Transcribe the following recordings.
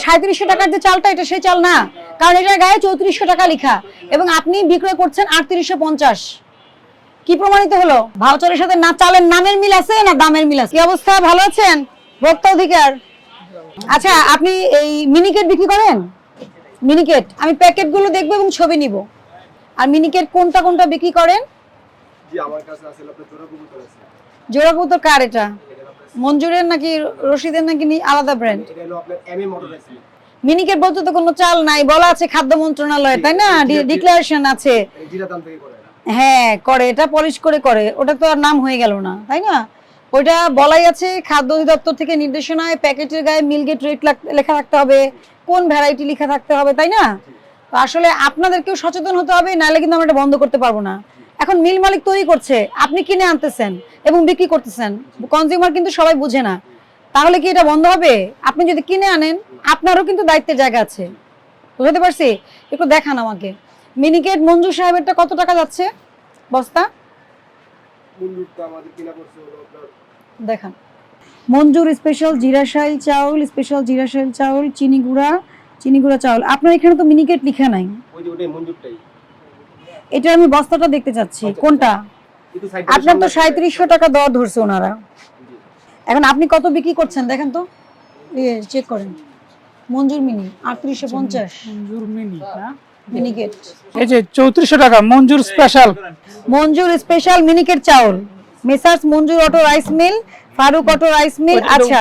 সাঁত্রিশশো টাকার যে চালটা এটা সেই চাল না। কারণ এটার গায়ে চৌত্রিশশো টাকা লেখা। এবং আপনি বিক্রয় করছেন আটত্রিশশো পঞ্চাশ। কি প্রমাণিত হলো? ভাউচারের সাথে না চালের নামের মিল আছে না দামের মিল আছে? কি অবস্থা? ভালো আছেন? ভোক্তা অধিকার? আচ্ছা আপনি এই মিনিকেট বিক্রি করেন? মিনিকেট। আমি প্যাকেটগুলো দেখব এবং ছবি নিব। আর মিনিকেট কোনটা কোনটা বিক্রি করেন? জোড়া কবুতর কার এটা? মঞ্জুরের নাকি রশিদের নাকি আলাদা ব্র্যান্ড মিনিকেট বলতে তো কোনো চাল নাই বলা আছে খাদ্য মন্ত্রণালয় তাই না? ডিক্লারেশন আছে। হ্যাঁ করে এটা পলিশ করে করে। ওটা তো আর নাম হয়ে গেল না তাই না? ওইটা বলাই আছে খাদ্য অধিদপ্তর থেকে নির্দেশনায় প্যাকেটের গায়ে মিলগেট রেট লেখা থাকতে হবে কোন ভ্যারাইটি লেখা থাকতে হবে তাই না? আসলে আপনাদেরকেও সচেতন হতে হবে নাহলে কিন্তু আমরা এটা বন্ধ করতে পারব না। এখন মিল মালিক তৈরি করছে, আপনি কিনে আনতেছেন এবং বিক্রি করতেছেন কনজিউমার কিন্তু সবাই বুঝে না। তাহলে কি এটা বন্ধ হবে? আপনি যদি কিনে আনেন, আপনারও কিন্তু দায়িত্বের জায়গা আছে। বুঝতে পারছি? একটু দেখান আমাকে। মিনিকেট মঞ্জু সাহেবেরটা কত টাকা যাচ্ছে? বস্তা? দেখান। মঞ্জুর স্পেশাল জিরা জিরাশাইল চাউল স্পেশাল জিরা জিরাশাইল চাউল, চিনি গুঁড়া চিনি গুঁড়া চাউল। আপনার এখানে তো মিনিকেট লেখা নাই। ওই যে ওটাই, মঞ্জুরটাই। এটা আমি বস্তাটা দেখতে চাচ্ছি। কোনটা? আপনার তো সাঁত্রিশশো টাকা দর ধরছে ওনারা। এখন আপনি কত বিক্রি করছেন দেখেন তো। চেক করেন। মঞ্জুর মিনি আটত্রিশশো পঞ্চাশ। Manjur mini miniket. এই যে চৌত্রিশশো টাকা Manjur special Manjur special miniket চাউল। Messrs Manjur auto rice mill Faruk auto rice mill আচ্ছা।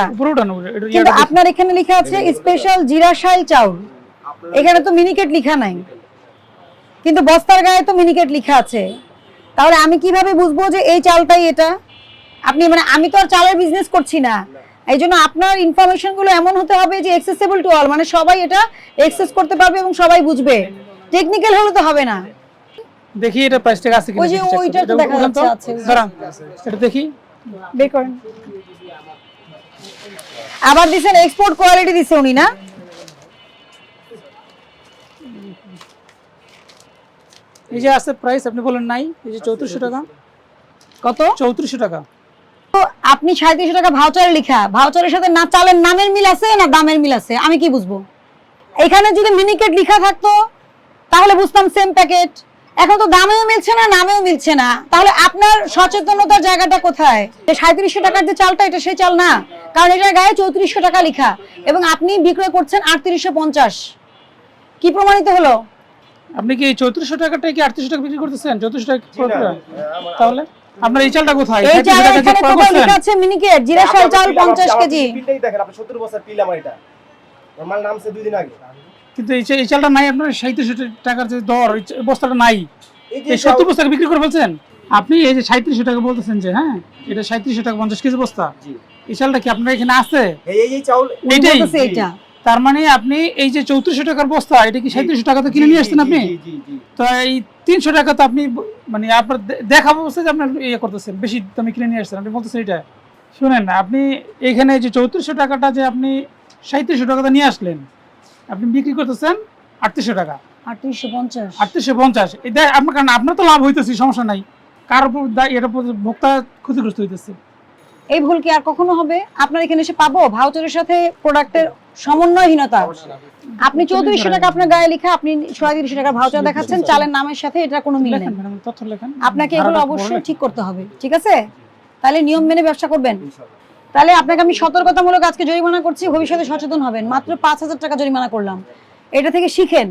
কিন্তু আপনার এখানে লেখা আছে স্পেশাল জিরা জিরাশাইল চাউল। এখানে তো মিনিকেট লেখা নাই। কিন্তু বস্তার গায়ে তো মিনিকেট লেখা আছে। তাহলে আমি কীভাবে বুঝব যে এই চালটাই এটা? আপনি মানে আমি তো আর চালের বিজনেস করছি না। এই জন্য আপনার ইনফরমেশনগুলো এমন হতে হবে যে এক্সেসিবল টু অল মানে সবাই এটা এক্সেস করতে পারবে এবং সবাই বুঝবে। টেকনিক্যাল হলে তো হবে না। দেখি এটা প্রাইস টাকা আছে কিনা ওই যে। ওইটা তো দেখা যাচ্ছে, আছে। দাঁড়ান, এটা দেখি। বের করেন। আবার দিছেন এক্সপোর্ট কোয়ালিটি দিছে উনি না? এই যে আছে প্রাইস আপনি বলেন নাই, এই যে চৌত্রিশশো টাকা। কত? চৌত্রিশশো টাকা। আপনি সাঁত্রিশশো টাকা ভাউচারে লেখা। ভাউচারের সাথে না চালের নামের মিল আছে না দামের মিল আছে? আমি কি বুঝব? এখানে যদি মিনিকেট লেখা থাকতো, তাহলে বুঝতাম সেম প্যাকেট এখন তো দামেও মিলছে না, নামেও মিলছে না। তাহলে আপনার সচেতনতার জায়গাটা কোথায়? সাঁত্রিশশো টাকার যে চালটা, এটা সেই চাল না। কারণ এটার গায়ে চৌত্রিশশো টাকা লেখা। এবং আপনি বিক্রয় করছেন আটত্রিশশো পঞ্চাশ। কি প্রমাণিত হলো? আপনি কি চৌত্রিশশো টাকাটাই কি আটত্রিশশো টাকা বিক্রি করতেছেন? চৌত্রিশশো টাকা তাহলে আপনার এই চালটা কোথায়? এই চাল এখানে কোথায় লেখা আছে। মিনিকেট জিরা শাল চাল পঞ্চাশ কেজি। পিলটাই দেখেন আপনি 70 বছর পিল আমার এটা। নরমাল নামছে দুই দিন আগে। কিন্তু এই এই চালটা নাই আপনার সাঁত্রিশশো টাকার যে দর বস্তাটা নাই। এই এই যে সত্তর বস্তা বিক্রি করে ফেলছেন? আপনি এই যে সাঁত্রিশশো টাকা বলতেছেন যে হ্যাঁ এটা সাঁত্রিশশো টাকা পঞ্চাশ কেজি বস্তা। জি। এই চালটা কি আপনার এখানে আছে? এই এই- এই চাউল এইটাই। এইটা। তার মানে আপনি এই যে চৌত্রিশশো টাকার বস্তা এটা কি সাঁত্রিশশো টাকাতে কিনে নিয়ে আসছেন আপনি? জি জি জি তো এই তিনশো টাকা তো আপনি মানে আপনার দেখা অবস্থায় যে আপনার ইয়ে করতেছেন বেশি দামে কিনে নিয়ে আসছেন আপনি বলতেছেন এটা। শুনেন আপনি এখানে যে চৌত্রিশশো টাকাটা যে আপনি সাঁত্রিশশো টাকাতে নিয়ে আসলেন আপনি বিক্রি করতেছেন আটত্রিশশো টাকা। আটত্রিশশো পঞ্চাশ। আটত্রিশশো পঞ্চাশ এটা আপনার কারণ আপনার তো লাভ হইতেছে সমস্যা নাই। কার উপর উপর ভোক্তা ক্ষতিগ্রস্ত হইতেছে। এই ভুল কি আর কখনো হবে? আপনার এখানে এসে পাবো? ভাউচারের সাথে প্রোডাক্টের সমন্বয়হীনতা। আপনি চৌত্রিশশো টাকা আপনার গায়ে লেখা আপনি ছয়ত্রিশশো টাকা ভাউচার দেখাচ্ছেন চালের নামের সাথে এটা কোনো মিল নেই। আপনাকে এগুলো অবশ্যই ঠিক করতে হবে ঠিক আছে? তাহলে নিয়ম মেনে ব্যবসা করবেন। তাহলে আপনাকে আমি সতর্কতামূলক আজকে জরিমানা করছি ভবিষ্যতে সচেতন হবেন। মাত্র পাঁচ হাজার টাকা জরিমানা করলাম। এটা থেকে শিখেন।